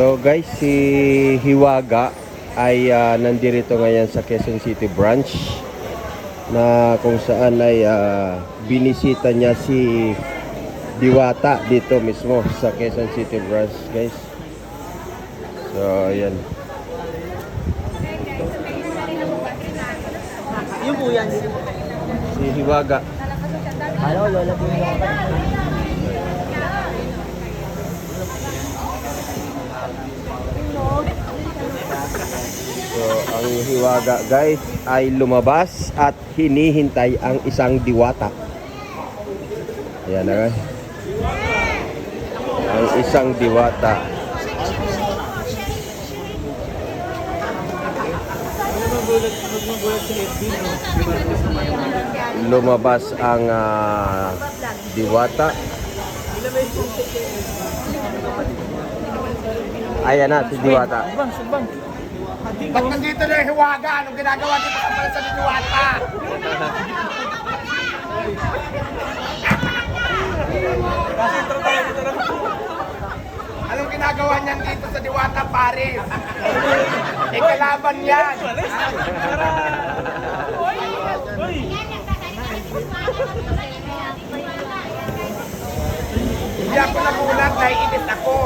So guys, si Hiwaga ay ah, nandirito ngayon sa Quezon City branch na kung saan ay ah, binisita niya si Diwata dito mismo sa Quezon City branch guys. So ayan. Yung po yan. Si Hiwaga. Hello, Lola po yung So ang Hiwaga guys ay lumabas at hinihintay ang isang Diwata. Ayan na guys. Ang isang Diwata. lumabas ang ah, diwata. Ayan na, si diwata. Subang, subang. Ba't nandito na yung hiwaga? Anong ginagawa dito sa pala sa Diwata? Anong ginagawa niyan dito sa Diwata, Paris? Eh, kalaban yan. Hindi ako nagulat, naiinis ako.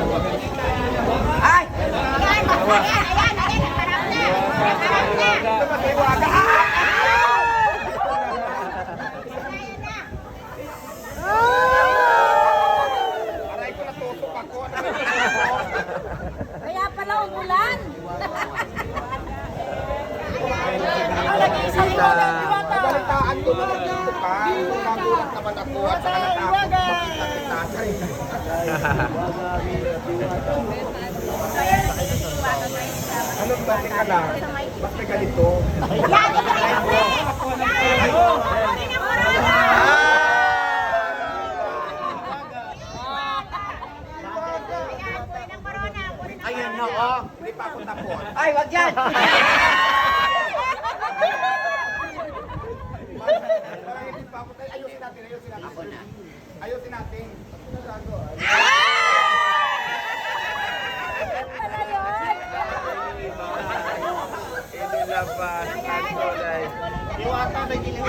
Ay! Ba si hiwaga? Ah! Aray ko natusok ako. Kaya pala umulan. Balitaan ko na nandito ka. Nagulat naman ako at saka natakot makita kita. Anong bati ka lang? Ba't may ganito? Ayun na, oh. Hindi pa ako tapos. Ay, wag yan! Parang hindi pa ako tayo. Ayusin natin, ayusin natin. Ako na. Ayusin natin. Iwata na ginawa.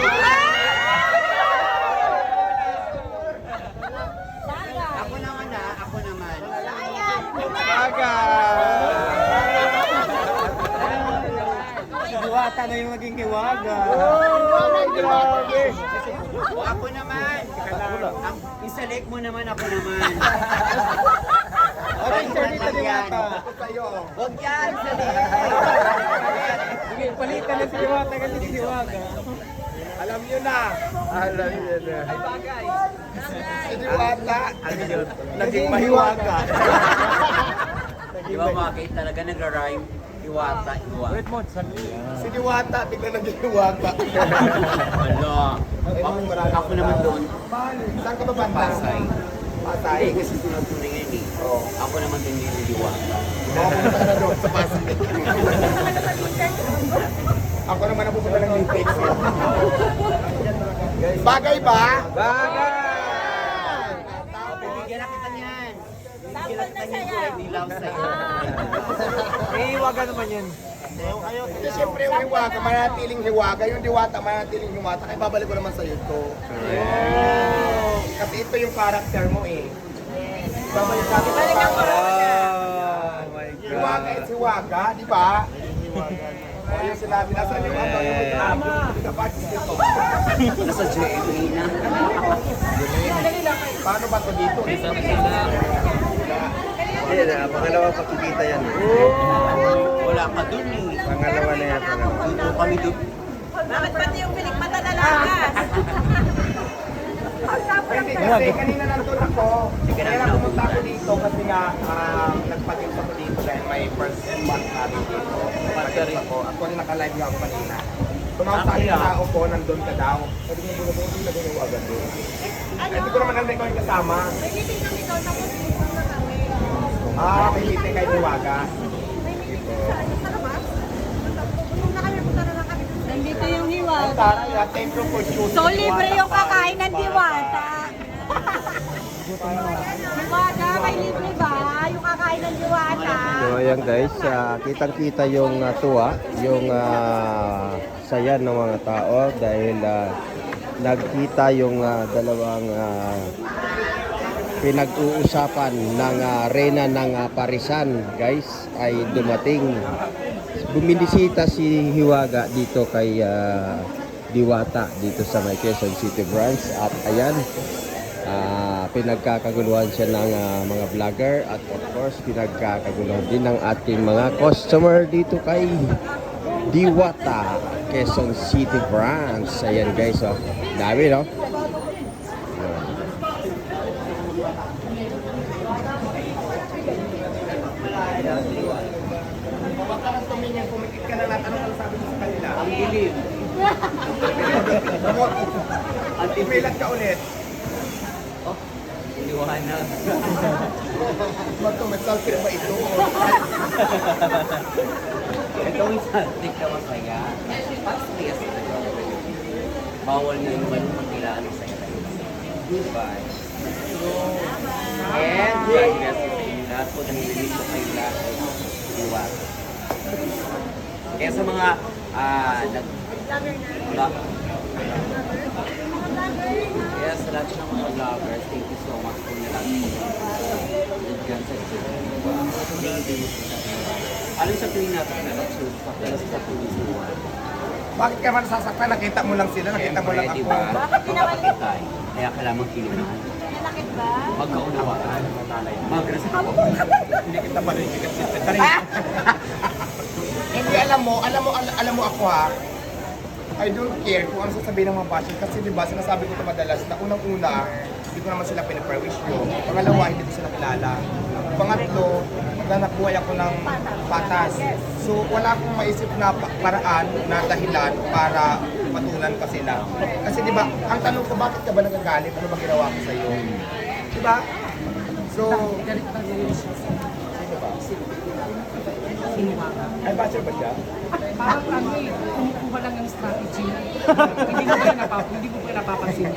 Ako naman na, ako naman. Si Diwata na yung naging hiwaga. O, ako naman. Ang, isalek mo naman, ako naman. Dito Diwata. Ako sa'yo. Huwag yan. Sige, palitan na si Diwata kasi si hiwaga. Alam nyo na. Alam niya na. Si Diwata. Naging mahiwaga. Di ba bakit talaga nagra-rhyme? Iwata, iwata. Si Diwata, bigla naging hiwaga. Wala. Ako, naman doon. Saan ka ba? Pasay. Pasay. Hindi kasi sunod ko na yan eh. Ako naman doon yung iwata. Ako pumunta na doon sa Pasay. Ako naman ang pupunta ng Lipex. Bagay ba? Bagay! Bibigyan na kita niyan. Bibigyan na kita niyan dilaw sa'yo. Kasi siyempre yung hiwaga, manatiling hiwaga. Yung diwata, manatiling hiwata. Kaya babalik ko naman sa'yo to. Kasi ito yung character mo eh. Babalik natin yung character. Oh my Hiwaga God. is hiwaga, di ba? O yung sinabi, nasaan yung ano, yung tama. Kapatis dito. Nasa JMA na. Paano ba ito dito? Yan na, pangalawa pakikita yan. Wala ka doon eh. Pangalawa na yan. Pangalawa. Dito kami doon. Bakit pati yung pilikmata na lakas? Hindi kasi kanina nandun ako. Na, Kaya na. pumunta ako dito kasi nga um, nagpatips ako dito dahil may first month natin dito. Nagpatips ako. Ako rin naka-live nga ako kanina. Tumawag sa akin yung tao ko, nandun ka daw. Sabi niya, "Bulo, bulo, bulo, bulo, agad doon." Eh, Hindi ko naman alam na ikaw yung kasama. Ah, may meeting kayo Iwaga. Nandito yung Ang hiwag. taray, ah, thank you for choosing So, libre yung kakain ng diwata. Diwata, may libre ba? Yung kakain ng diwata. So ayan guys, ah, kitang-kita yung ah, tuwa, yung ah, saya ng mga tao dahil ah, nagkita yung ah, dalawang ah, pinag-uusapan ng ah, reyna ng ah, Parisan guys ay dumating. Buminisita si Hiwaga dito kay ah, Diwata dito sa may Quezon City branch at ayan Ah, pinagkakaguluhan siya ng ah, mga vlogger at of course pinagkakaguluhan din ng ating mga customer dito kay Diwata Quezon City branch. Ayan guys, oh. Dami, no? Huwag ka nang tumingin, pumikit ka na lang. Ano ang sabi mo sa kanila? Ang dilim. Ipilat ka ulit. Liwanag. Ba't may selfie ba ito? Itong saltik na masaya. Stress na Bawal na yung manong ng saya tayo. Goodbye. And God bless you sa inyo lahat po. Nangilinis ko kayo lahat. Iwan. Kaya sa mga ah, nag... Yes, lahat ng mga vloggers, thank you so much po po. Naggan sa ito. Alam sa tuwing natin na nag-shoot sa sa tuwing Bakit ka man sasaktan? Nakita mo lang sila, nakita mo lang ako. ba? Bakit pinakalimutan? Tayo. Kaya kailangan kinunahan. Nanakit ba? Magkaunawaan. Magras Hindi kita marinig. Hindi alam mo, alam mo, al- alam mo ako ha. I don't care kung ano sasabihin ng mga bashing kasi di ba sinasabi ko ito madalas na unang-una hindi ko naman sila pinaperwisyo. Pangalawa, hindi ko sila kilala. Pangatlo, maghanap buhay ako ng patas. So wala akong maisip na pa- paraan na dahilan para patulan pa sila. Kasi di ba, ang tanong ko, bakit ka ba nagagalit? Ano ba ginawa ko sa iyo? Di ba? So, ay basher ba siya? Parang ano eh, kumukuha lang ng strategy. hindi mo pa napap hindi mo pa napapansin.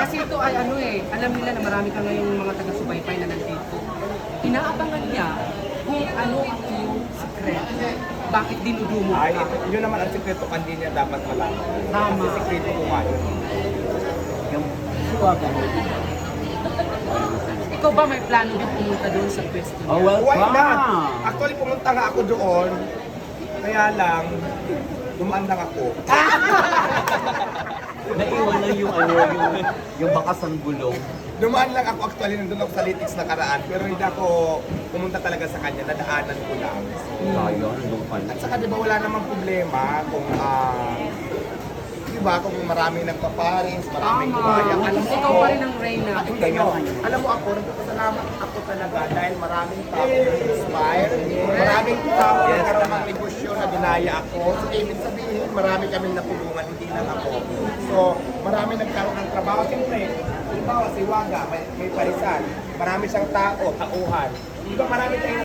Kasi ito ay ano eh, alam nila na marami ka ngayong mga taga-subaybay na nandito. Inaabangan niya kung ano ang iyong sekreto. Bakit dinudumo Ay, ka? ito, yun naman ang sikreto kandi niya dapat malaman. Tama. Kasi sikreto ko nga yun. Yung suwagan. Ikaw ba may plano din pumunta doon sa niya? Oh, well, Why not? Actually, pumunta nga ako doon. Kaya lang, dumaan lang ako. Naiwan lang yung ano, yung, yung bakas ng gulong. Dumaan lang ako actually, nandun ako sa Litix nakaraan. Pero hindi ako pumunta talaga sa kanya, nadaanan ko lang. Sayang, nandun pa At saka di ba wala namang problema kung ah, di ba kung maraming nagpaparis, maraming Tama. gumaya. Alam mo Ikaw ako, pa rin ang reyna. Ah, hindi, no. Alam mo ako, nagpapasalamat ako talaga dahil maraming tao inspire, maraming tao nagkaroon ng negosyo na ginaya ako. So, ibig sabihin, marami kaming natulungan, hindi lang ako. So, marami nagkaroon ng trabaho. Siyempre, halimbawa si Waga, may, may parisan, marami siyang tao, tauhan. Di ba marami tayong